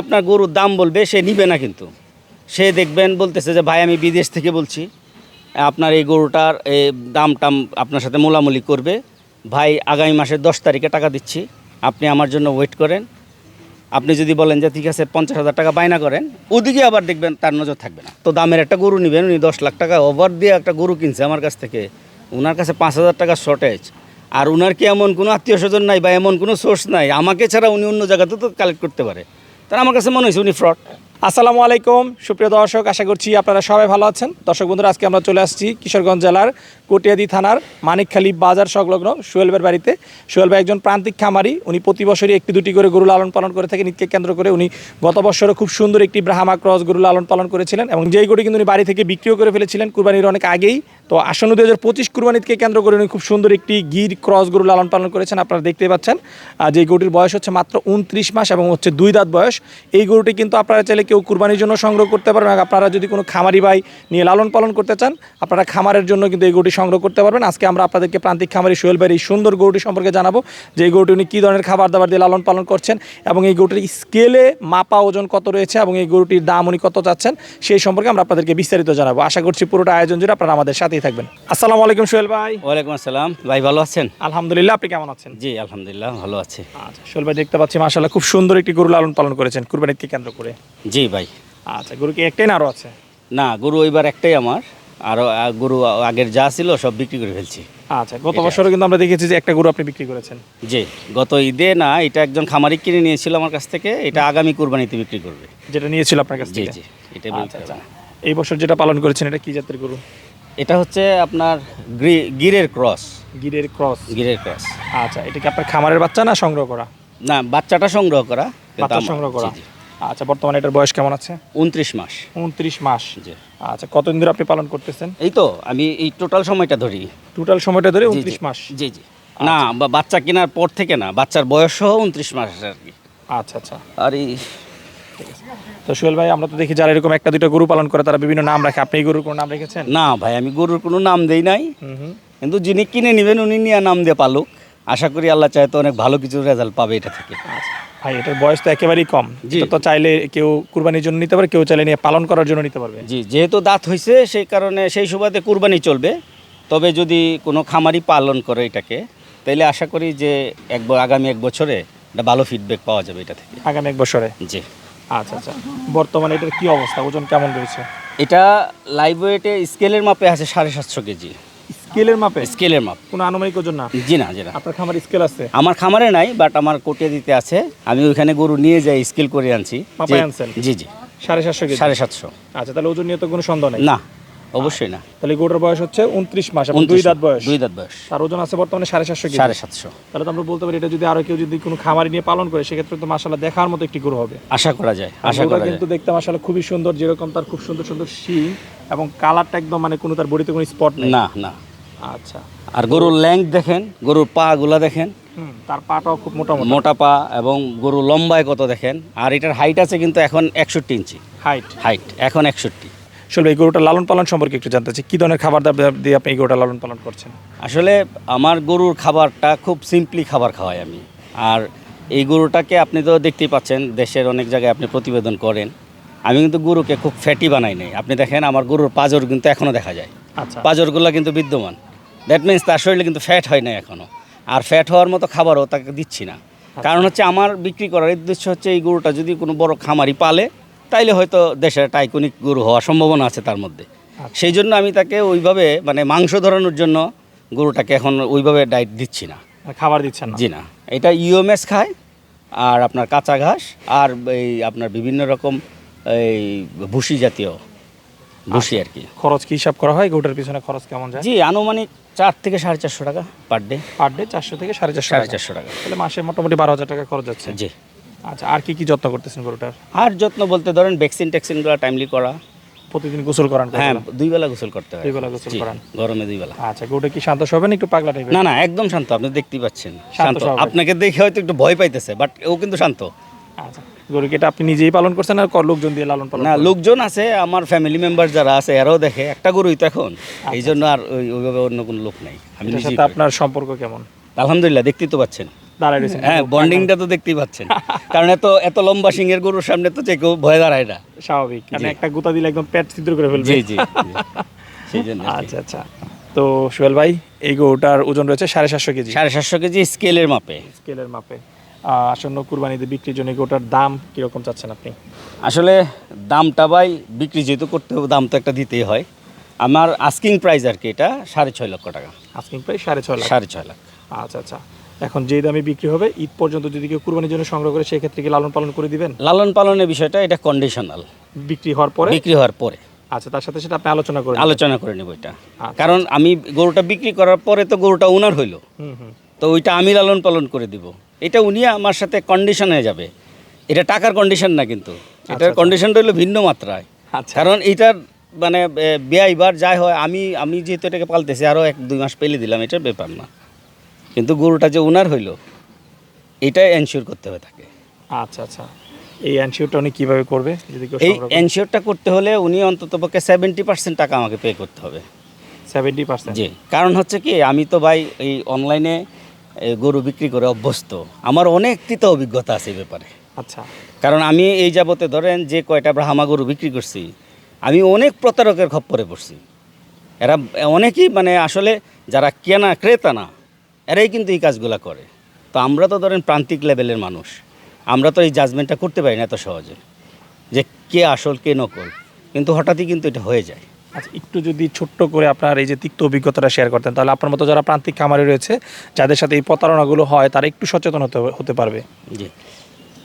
আপনার গরুর দাম বলবে, সে নিবে না কিন্তু। সে দেখবেন বলতেছে যে, ভাই, আমি বিদেশ থেকে বলছি, আপনার এই গরুটার এই দাম টাম আপনার সাথে মোলামুলি করবে। ভাই, আগামী মাসের দশ তারিখে টাকা দিচ্ছি, আপনি আমার জন্য ওয়েট করেন। আপনি যদি বলেন যে, ঠিক আছে, পঞ্চাশ হাজার টাকা বায়না করেন, ওদিকে আবার দেখবেন তার নজর থাকবে না। তো দামের একটা গরু নেবেন, উনি দশ লাখ টাকা ওভার দিয়ে একটা গরু কিনছে আমার কাছ থেকে। ওনার কাছে পাঁচ হাজার টাকা শর্টেজ আর ওনার কি এমন কোনো আত্মীয় স্বজন নাই বা এমন কোনো সোর্স নাই? আমাকে ছাড়া উনি অন্য জায়গাতে তো কালেক্ট করতে পারে। তার আমার কাছে মনে হয়েছে উনি ফ্রড আসসালামু আলাইকুম, সুপ্রিয় দর্শক, আশা করছি আপনারা সবাই ভালো আছেন। দর্শক বন্ধুরা, আজকে আমরা চলে আসছি কিশোরগঞ্জ জেলার কটিয়াদি থানার মানিকখালী বাজার সংলগ্ন সোহেলবের বাড়িতে। সোহেল একজন প্রান্তিক খামারি, উনি প্রতি বছরই একটি দুটি করে গরু লালন পালন করে থাকেন। ঈদকে কেন্দ্র করে উনি গত বছরও খুব সুন্দর একটি ব্রাহ্মা ক্রস গরু লালন পালন করেছিলেন এবং যেই গরু কিন্তু উনি বাড়ি থেকে বিক্রিও করে ফেলেছিলেন। কুরবানির অনেক আগেই তো আসন্ন দুই হাজার পঁচিশ কুরবানিদকে কেন্দ্র করে উনি খুব সুন্দর একটি গির, ক্রস গরু লালন পালন করেছেন, আপনারা দেখতে পাচ্ছেন। যে গরুটির বয়স হচ্ছে মাত্র উনত্রিশ মাস এবং হচ্ছে দুই দাঁত বয়স। এই গরুটি কিন্তু আপনারা চাইলে কেউ কুরবানির জন্য সংগ্রহ করতে পারবেন আপনারা যদি কোনো খামারি ভাই নিয়ে লালন পালন করতে চান, আপনারা খামারের জন্য কিন্তু এই গরুটি সংগ্রহ করতে পারবেন। আজকে আমরা আপনাদেরকে প্রান্তিক খামারি সোহেল ভাইয়ের এই সুন্দর গরুটি সম্পর্কে জানাব, যে এই গরুটি উনি কী ধরনের খাবার দাবার দিয়ে লালন পালন করছেন এবং এই গরুটির স্কেলে মাপা ওজন কত রয়েছে এবং এই গরুটির দাম উনি কত চাচ্ছেন, সেই সম্পর্কে আমরা আপনাদেরকে বিস্তারিত জানাব। আশা করছি পুরোটা আয়োজন জুড়ে আপনারা আমাদের সাথেই থাকবেন। আসসালামু আলাইকুম সোহেল ভাই। ওয়ালাইকুম আসসালাম। ভাই ভালো আছেন? আলহামদুলিল্লাহ আপনি কেমন আছেন? জি আলহামদুলিল্লাহ ভালো আছে। আচ্ছা সোহেল ভাই দেখতে পাচ্ছি মাসাল্লাহ খুব সুন্দর একটি গরু লালন পালন করেছেন কুরবানিকে কেন্দ্র করে। জি ভাই। আচ্ছা গরু কি একটাই না আরও আছে? না গরু ওইবার একটাই আমার। আরও গরু আগের যা ছিল সব বিক্রি করে ফেলছি। আচ্ছা গত বছরও কিন্তু আমরা দেখেছি যে একটা গরু আপনি বিক্রি করেছেন। জি গত ঈদে না এটা একজন খামারি কিনে নিয়েছিল আমার কাছ থেকে এটা আগামী কুরবানিতে বিক্রি করবে। যেটা নিয়েছিল আপনার কাছ জি থেকে? জি এটাই বলতে আচ্ছা। আচ্ছা এই বছর যেটা পালন করেছেন এটা কি জাতের গরু? এটা হচ্ছে আপনার গ্রি- গিরের ক্রস। গিরের ক্রস। গিরের ক্রস। আচ্ছা এটা কি আপনার খামারের বাচ্চা না সংগ্রহ করা? না বাচ্চাটা সংগ্রহ করা বাচ্চা সংগ্রহ করা। আচ্ছা বর্তমানে এটার বয়স কেমন আছে? উনত্রিশ মাস। উনত্রিশ মাস। জি। আচ্ছা কতদিন ধরে আপনি পালন করতেছেন? এই তো আমি এই টোটাল সময়টা ধরি। টোটাল সময়টা ধরে। উনত্রিশ মাস। জি জি। না বা- বাচ্চা কেনার পর থেকে না বাচ্চার বয়স সহ উনত্রিশ মাস আর কি। আচ্ছা আচ্ছা। আর এই তো সোহেল ভাই আমরা তো দেখি যারা এরকম একটা দুটো গরু পালন করে তারা বিভিন্ন নাম রাখে। আপনি এই গরুর কোনো নাম রেখেছেন? না ভাই আমি গরুর কোনো নাম দেই নাই। কিন্তু যিনি কিনে নেবেন উনি নিয়ে নাম দিয়ে পালুক। আশা করি আল্লাহ চায় তো অনেক ভালো কিছু রেজাল্ট পাবে এটা থেকে। আচ্ছা। ভাই এটার বয়স তো একেবারেই কম। জি। তো চাইলে কেউ কুরবানির জন্য নিতে পারে কেউ চাইলে নিয়ে পালন করার জন্য নিতে পারবে। জি যেহেতু দাঁত হয়েছে সেই কারণে সেই সুবাদে কুরবানি চলবে। তবে যদি কোনো খামারি পালন করে এটাকে তাহলে আশা করি যে এক আগামী এক বছরে একটা ভালো ফিডব্যাক পাওয়া যাবে এটা থেকে। আগামী এক বছরে। জি। আচ্ছা আচ্ছা। বর্তমানে এটার কি অবস্থা? ওজন কেমন রয়েছে? এটা লাইভ ওয়েটে স্কেলের মাপে আছে সাড়ে সাতশো কেজি। স্কেলের মাপে? স্কেলের মাপ। কোনো আনুমানিক ওজন না? জি না জি না। আপনার খামার স্কেল আছে? আমার খামারে নাই বাট আমার কোটে দিতে আছে। আমি ওইখানে গরু নিয়ে যাই স্কেল করে আনছি। মাপায় আনছেন? জি জি। সাড়ে সাতশো সাড়ে সাতশো। আচ্ছা তাহলে ওজন নিয়ে তো কোনো সন্দেহ নেই? না। অবশ্যই না। তাহলে গরুটার বয়স হচ্ছে উনত্রিশ মাস দুই দাঁত বয়স। দুই দাঁত বয়স। তার ওজন আছে বর্তমানে সাড়ে সাতশো সাড়ে সাতশো। তাহলে তো আমরা বলতে পারি এটা যদি আরও কেউ যদি কোনো খামারি নিয়ে পালন করে সেক্ষেত্রে তো মাসাল্লাহ দেখার মতো একটি গরু হবে। আশা করা যায় আশা করা কিন্তু দেখতে মাসাল্লাহ খুবই সুন্দর যেরকম তার খুব সুন্দর সুন্দর শিং এবং কালারটা একদম মানে কোনো তার বডিতে কোনো স্পট নেই। না না। আচ্ছা। আর গরুর ল্যাংথ দেখেন গরুর পা গুলা দেখেন তার পাটাও খুব মোটামুটি। মোটা পা এবং গরু লম্বায় কত দেখেন। আর এটার হাইট আছে কিন্তু এখন একষট্টি ইঞ্চি। হাইট হাইট এখন একষট্টি। আসলে এই গরুটা লালন পালন সম্পর্কে একটু জানতে চাই। কি ধরনের খাবার দাবার দিয়ে আপনি এই গরুটা লালন পালন করছেন? আসলে আমার গরুর খাবারটা খুব সিম্পলি খাবার খাওয়াই আমি। আর এই গরুটাকে আপনি তো দেখতেই পাচ্ছেন দেশের অনেক জায়গায় আপনি প্রতিবেদন করেন। আমি কিন্তু গরুকে খুব ফ্যাটি বানাই নাই। আপনি দেখেন আমার গরুর পাজর কিন্তু এখনও দেখা যায়। আচ্ছা। পাজরগুলো কিন্তু বিদ্যমান। দ্যাট মিন্স তার শরীরে কিন্তু ফ্যাট হয় না এখনও আর ফ্যাট হওয়ার মতো খাবারও তাকে দিচ্ছি না। কারণ হচ্ছে আমার বিক্রি করার উদ্দেশ্য হচ্ছে এই গরুটা যদি কোনো বড় খামারি পালে তাইলে হয়তো দেশের টাইকনিক গরু হওয়ার সম্ভাবনা আছে তার মধ্যে। সেই জন্য আমি তাকে ওইভাবে মানে মাংস ধরানোর জন্য গরুটাকে এখন ওইভাবে ডায়েট দিচ্ছি না। খাবার দিচ্ছেন না? জি না। এটা ইউএমএস খায় আর আপনার কাঁচা ঘাস আর এই আপনার বিভিন্ন রকম এই ভুসি জাতীয় ভুসি আর কি। খরচ কি হিসাব করা হয়? গরুটার পিছনে খরচ কেমন যায়? জি আনুমানিক চার থেকে সাড়ে চারশো টাকা পার ডে পার ডে চারশো থেকে সাড়ে চারশো সাড়ে চারশো টাকা। তাহলে মাসে মোটামুটি বারো হাজার টাকা খরচ যাচ্ছে। জি। আচ্ছা আর কি কি যত্ন করতেছেন গরুটার? আর যত্ন বলতে ধরেন ভ্যাকসিন ট্যাক্সিনগুলো টাইমলি করা। প্রতিদিন গোসল করান হ্যাঁ দুই বেলা গোসল করতে হয়। দুই বেলা গোসল করান। গরমে দুই বেলা। আচ্ছা গরুটা কি শান্ত স্বভাবেন একটু পাগলা টাইপের না না একদম শান্ত আপনি দেখতেই পাচ্ছেন। শান্ত আপনাকে দেখে হয়তো একটু ভয় পাইতেছে বাট ও কিন্তু শান্ত। আচ্ছা গরুকে এটা আপনি নিজেই পালন করছেন আর লোকজন দিয়ে লালন পালন না লোকজন আছে আমার ফ্যামিলি মেম্বার যারা আছে এরাও দেখে একটা গরুই তো এখন। আচ্ছা, এই জন্য আর ওইভাবে অন্য কোনো লোক নাই। আমি সাথে আপনার সম্পর্ক কেমন? আলহামদুলিল্লাহ দেখতেই তো পাচ্ছেন। দাঁড়ায় রয়েছেন হ্যাঁ বন্ডিংটা তো দেখতেই পাচ্ছেন। কারণ এত এত লম্বা গরুর সামনে তো যে কেউ ভয় দাঁড়ায় না। স্বাভাবিক। কারণ একটা গুতা দিলে একদম পেট ছিদ্র করে ফেলবে। জি জি জি। সেই জন্য আচ্ছা আচ্ছা। তো সোহেল ভাই এই গরুটার ওজন রয়েছে সাড়ে সাতশো কেজি। সাড়ে সাতশো কেজি স্কেলের মাপে। স্কেলের মাপে। আসন্ন কুরবানিতে বিক্রির জন্য গরুটার দাম কীরকম চাচ্ছেন আপনি? আসলে দামটা ভাই বিক্রি যেহেতু করতে হবে দাম তো একটা দিতেই হয়। আমার আস্কিং প্রাইস আর কি এটা সাড়ে ছয় লক্ষ টাকা। আস্কিং প্রাইস সাড়ে ছয় লাখ। সাড়ে ছয় লাখ। আচ্ছা আচ্ছা। এখন যে দামে বিক্রি হবে ঈদ পর্যন্ত যদি কেউ কুরবানির জন্য সংগ্রহ করে সেই ক্ষেত্রে কি লালন পালন করে দিবেন? লালন পালনের বিষয়টা এটা কন্ডিশনাল বিক্রি হওয়ার পরে? বিক্রি হওয়ার পরে। আচ্ছা তার সাথে সেটা আপনি আলোচনা করেন আলোচনা করে নেব এটা। আচ্ছা। কারণ আমি গরুটা বিক্রি করার পরে তো গরুটা উনার হইল। তো ওইটা আমি লালন পালন করে দিব। এটা উনি আমার সাথে কন্ডিশন হয়ে যাবে। এটা টাকার কন্ডিশন না কিন্তু। এটার আচ্ছা। কন্ডিশনটা হলো ভিন্ন মাত্রায়। আচ্ছা। কারণ এটার মানে ব্যয়বার যাই হয় আমি আমি যেহেতু এটাকে পালতেছি আরও এক দুই মাস পেলে দিলাম এটার ব্যাপার না। কিন্তু গরুটা যে উনার হইল এটা এনশিওর করতে হবে তাকে। আচ্ছা আচ্ছা। এই অ্যানসিওরটা উনি কীভাবে করবে? যদি এই এনশিওরটা করতে হলে উনি অন্তত পক্ষে সেভেন্টি পার্সেন্ট টাকা আমাকে পে করতে হবে। সেভেন্টি পার্সেন্ট জি। কারণ হচ্ছে কি আমি তো ভাই এই অনলাইনে গরু বিক্রি করে অভ্যস্ত। আমার অনেক তিত অভিজ্ঞতা আছে এই ব্যাপারে। আচ্ছা। কারণ আমি এই যাবতে ধরেন যে কয়টা ব্রাহ্মা গরু বিক্রি করছি আমি অনেক প্রতারকের খপ্পরে পড়ছি। এরা অনেকেই মানে আসলে যারা কেনা ক্রেতা না এরাই কিন্তু এই কাজগুলো করে। তো আমরা তো ধরেন প্রান্তিক লেভেলের মানুষ। আমরা তো এই জাজমেন্টটা করতে পারি না এত সহজে যে কে আসল কে নকল। কিন্তু হঠাৎই কিন্তু এটা হয়ে যায়। আচ্ছা একটু যদি ছোট্ট করে আপনার এই যে তিক্ত অভিজ্ঞতাটা শেয়ার করতেন তাহলে আপনার মতো যারা প্রান্তিক খামারে রয়েছে যাদের সাথে এই প্রতারণাগুলো হয় তারা একটু সচেতন হতে হতে পারবে। জি।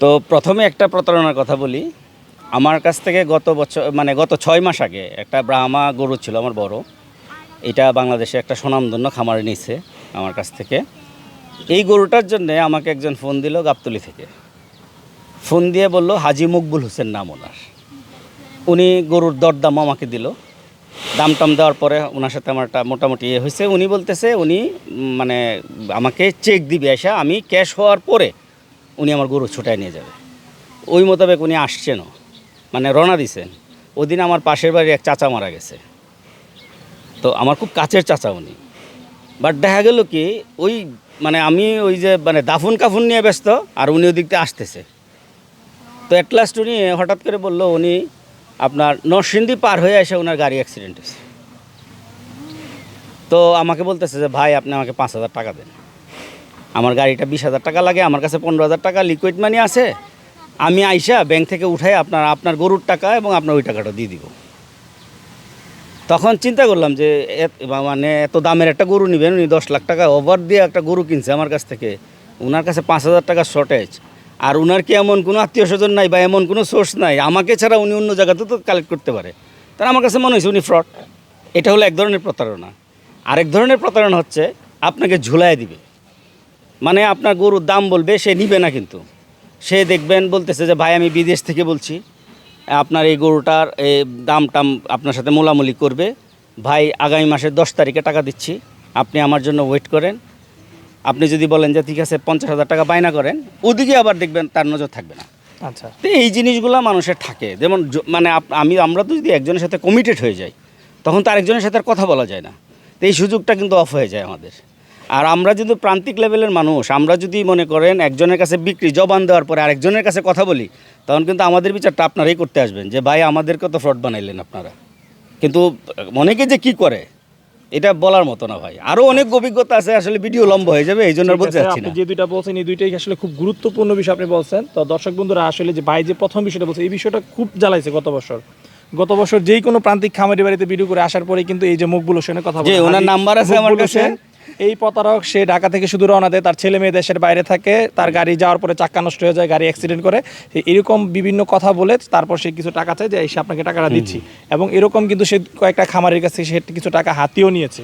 তো প্রথমে একটা প্রতারণার কথা বলি। আমার কাছ থেকে গত বছর মানে গত ছয় মাস আগে একটা ব্রাহ্মা গরু ছিল আমার বড়। এটা বাংলাদেশে একটা সুনামধন্য খামারে নিছে আমার কাছ থেকে। এই গরুটার জন্য আমাকে একজন ফোন দিল গাবতলি থেকে। ফোন দিয়ে বলল, হাজি মকবুল হোসেন নাম ওনার। উনি গরুর দরদাম আমাকে দিল। দাম টাম দেওয়ার পরে ওনার সাথে আমার একটা মোটামুটি ইয়ে হয়েছে। উনি বলতেছে, উনি মানে আমাকে চেক দিবে এসে। আমি ক্যাশ হওয়ার পরে উনি আমার গরু ছুটায় নিয়ে যাবে। ওই মোতাবেক উনি আসছেনও মানে রওনা দিছেন। ওদিন আমার পাশের বাড়ির এক চাচা মারা গেছে। তো আমার খুব কাছের চাচা উনি। বাট দেখা গেল কি, ওই মানে আমি ওই যে মানে দাফন কাফুন নিয়ে ব্যস্ত, আর উনি ওই দিকটা আসতেছে। তো অ্যাট লাস্ট উনি হঠাৎ করে বলল, উনি আপনার নরসিংদী পার হয়ে এসে ওনার গাড়ি অ্যাক্সিডেন্ট হয়েছে। তো আমাকে বলতেছে যে, ভাই, আপনি আমাকে পাঁচ হাজার টাকা দেন। আমার গাড়িটা বিশ হাজার টাকা লাগে, আমার কাছে পনেরো হাজার টাকা লিকুইড মানি আছে। আমি আইসা ব্যাংক থেকে উঠাই আপনার আপনার গরুর টাকা এবং আপনার ওই টাকাটা দিয়ে দিব। তখন চিন্তা করলাম যে মানে এত দামের একটা গরু নেবেন, উনি দশ লাখ টাকা ওভার দিয়ে একটা গরু কিনছে আমার কাছ থেকে। ওনার কাছে পাঁচ হাজার টাকা শর্টেজ আর ওনার কি এমন কোনো আত্মীয় স্বজন নাই বা এমন কোনো সোর্স নাই? আমাকে ছাড়া উনি অন্য জায়গাতে তো কালেক্ট করতে পারে। তার আমার কাছে মনে হয়েছে উনি ফ্রড এটা হলো এক ধরনের প্রতারণা। আরেক ধরনের প্রতারণা হচ্ছে, আপনাকে ঝুলায় দিবে। মানে আপনার গরুর দাম বলবে, সে নিবে না কিন্তু। সে দেখবেন বলতেছে যে, ভাই, আমি বিদেশ থেকে বলছি। আপনার এই গরুটার এই দাম টাম আপনার সাথে মোলামুলি করবে। ভাই আগামী মাসের দশ তারিখে টাকা দিচ্ছি। আপনি আমার জন্য ওয়েট করেন। আপনি যদি বলেন যে ঠিক আছে পঞ্চাশ হাজার টাকা বায়না করেন ওদিকে আবার দেখবেন তার নজর থাকবে না। আচ্ছা। তো এই জিনিসগুলো মানুষের থাকে। যেমন মানে আমি আমরা তো যদি একজনের সাথে কমিটেড হয়ে যাই তখন তো আরেকজনের সাথে আর কথা বলা যায় না। তো এই সুযোগটা কিন্তু অফ হয়ে যায় আমাদের। আর আমরা যদি প্রান্তিক লেভেলের মানুষ আমরা যদি মনে করেন একজনের কাছে বিক্রি জবান দেওয়ার পরে আরেকজনের কাছে কথা বলি তখন কিন্তু আমাদের বিচারটা আপনারাই করতে আসবেন যে ভাই আমাদেরকে তো ফ্রড বানাইলেন আপনারা। কিন্তু অনেকে যে কি করে এটা বলার মতো না ভাই। আরও অনেক অভিজ্ঞতা আছে আসলে ভিডিও লম্বা হয়ে যাবে এই জন্য বলতে চাচ্ছি না। যে দুইটা বলছেন এই দুইটাই আসলে খুব গুরুত্বপূর্ণ বিষয় আপনি বলছেন। তো দর্শক বন্ধুরা আসলে যে ভাই যে প্রথম বিষয়টা বলছে এই বিষয়টা খুব জ্বালাইছে গত বছর। গত বছর যেই কোনো প্রান্তিক খামারি বাড়িতে ভিডিও করে আসার পরে কিন্তু এই যে মকবুল হোসেনের কথা ওনার নাম্বার আছে আমার কাছে। এই প্রতারক সে ঢাকা থেকে শুধু রওনা দেয় তার ছেলে মেয়ে দেশের বাইরে থাকে তার গাড়ি যাওয়ার পরে চাক্কা নষ্ট হয়ে যায় গাড়ি অ্যাক্সিডেন্ট করে। এরকম বিভিন্ন কথা বলে তারপর সে কিছু টাকা চায় যে এসে আপনাকে টাকাটা দিচ্ছি। এবং এরকম কিন্তু সে কয়েকটা খামারের কাছ থেকে সে কিছু টাকা হাতিয়েও নিয়েছে।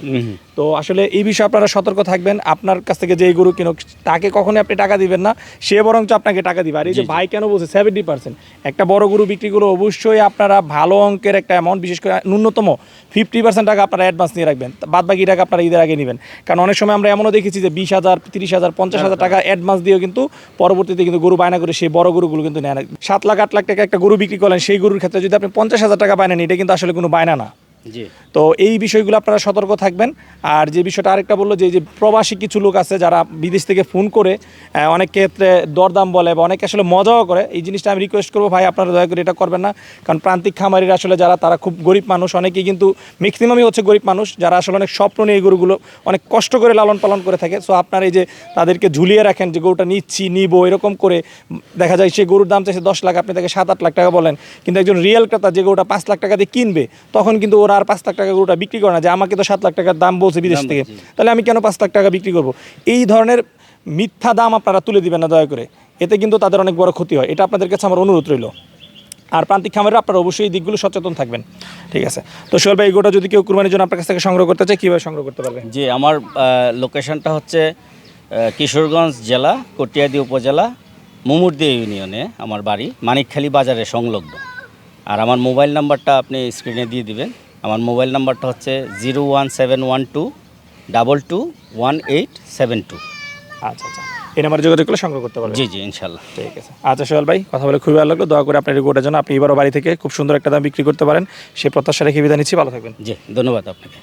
তো আসলে এই বিষয়ে আপনারা সতর্ক থাকবেন। আপনার কাছ থেকে যে গরু কিনুক তাকে কখনোই আপনি টাকা দিবেন না সে বরঞ্চ আপনাকে টাকা দিবে। আর এই যে ভাই কেন বলছে সেভেন্টি পার্সেন্ট একটা বড় গরু বিক্রি করে অবশ্যই আপনারা ভালো অঙ্কের একটা অ্যামাউন্ট বিশেষ করে ন্যূনতম ফিফটি পার্সেন্ট টাকা আপনারা অ্যাডভান্স নিয়ে রাখবেন। বাদ বাকি টাকা আপনারা ঈদের আগে নেবেন। কারণ অনেক সময় আমরা এমনও দেখেছি যে বিশ হাজার, তিরিশ হাজার, পঞ্চাশ হাজার টাকা অ্যাডভান্স দিয়েও কিন্তু পরবর্তীতে কিন্তু গরু বায়না করে সেই বড় গরুগুলো কিন্তু নেয় না। সাত লাখ, আট লাখ টাকা একটা গরু বিক্রি করেন সেই গরুর ক্ষেত্রে যদি আপনি পঞ্চাশ হাজার টাকা বায়না নেন, এটা কিন্তু আসলে কোনো বায়না না। তো এই বিষয়গুলো আপনারা সতর্ক থাকবেন। আর যে বিষয়টা আরেকটা বলল যে যে প্রবাসী কিছু লোক আছে যারা বিদেশ থেকে ফোন করে অনেক ক্ষেত্রে দরদাম বলে বা অনেকে আসলে মজাও করে। এই জিনিসটা আমি রিকোয়েস্ট করব ভাই, আপনারা দয়া করে এটা করবেন না। কারণ প্রান্তিক খামারিরা আসলে যারা, তারা খুব গরিব মানুষ। অনেকেই কিন্তু ম্যাক্সিমামই হচ্ছে গরিব মানুষ। যারা আসলে অনেক স্বপ্ন নিয়ে এই গরুগুলো অনেক কষ্ট করে লালন পালন করে থাকে। সো আপনার এই যে তাদেরকে ঝুলিয়ে রাখেন যে, গরুটা নিচ্ছি, নিবো, এরকম করে দেখা যায় সেই গরুর দাম চাইছে দশ লাখ, আপনি তাকে সাত আট লাখ টাকা বলেন। কিন্তু একজন রিয়েল ক্রেতা যে গরুটা পাঁচ লাখ টাকা দিয়ে কিনবে, তখন কিন্তু ওরা আর পাঁচ লাখ টাকা গরুটা বিক্রি করে না যে আমাকে তো সাত লাখ টাকার দাম বলছে বিদেশ থেকে। তাহলে আমি কেন পাঁচ লাখ টাকা বিক্রি করব? এই ধরনের মিথ্যা দাম আপনারা তুলে দিবেন না দয়া করে। এতে কিন্তু তাদের অনেক বড় ক্ষতি হয়। এটা আপনাদের কাছে আমার অনুরোধ রইল। আর প্রান্তিক খামারে আপনারা অবশ্যই এই দিকগুলো সচেতন থাকবেন। ঠিক আছে? তো সোহেল ভাই গোটা যদি কেউ কুরবানির জন্য আপনার কাছ থেকে সংগ্রহ করতে চায় কীভাবে সংগ্রহ করতে পারবে? জি আমার লোকেশনটা হচ্ছে কিশোরগঞ্জ জেলা কটিয়াদি উপজেলা মুমুরদি ইউনিয়নে আমার বাড়ি মানিকখালী বাজারে সংলগ্ন। আর আমার মোবাইল নাম্বারটা আপনি স্ক্রিনে দিয়ে দিবেন। আমার মোবাইল নাম্বারটা হচ্ছে zero one seven one two double two one eight seven two. আচ্ছা আচ্ছা। এই নাম্বারে যোগাযোগ করলে সংগ্রহ করতে পারবেন। জি জি ইনশাল্লাহ। ঠিক আছে। আচ্ছা সোহেল ভাই কথা বলে খুবই ভালো লাগল। দয়া করে আপনার রিপোর্টের জন্য আপনি এবারও বাড়ি থেকে খুব সুন্দর একটা দাম বিক্রি করতে পারেন। সেই প্রত্যাশা রেখে বিদায় নিচ্ছি। ভালো থাকবেন। জি ধন্যবাদ আপনাকে।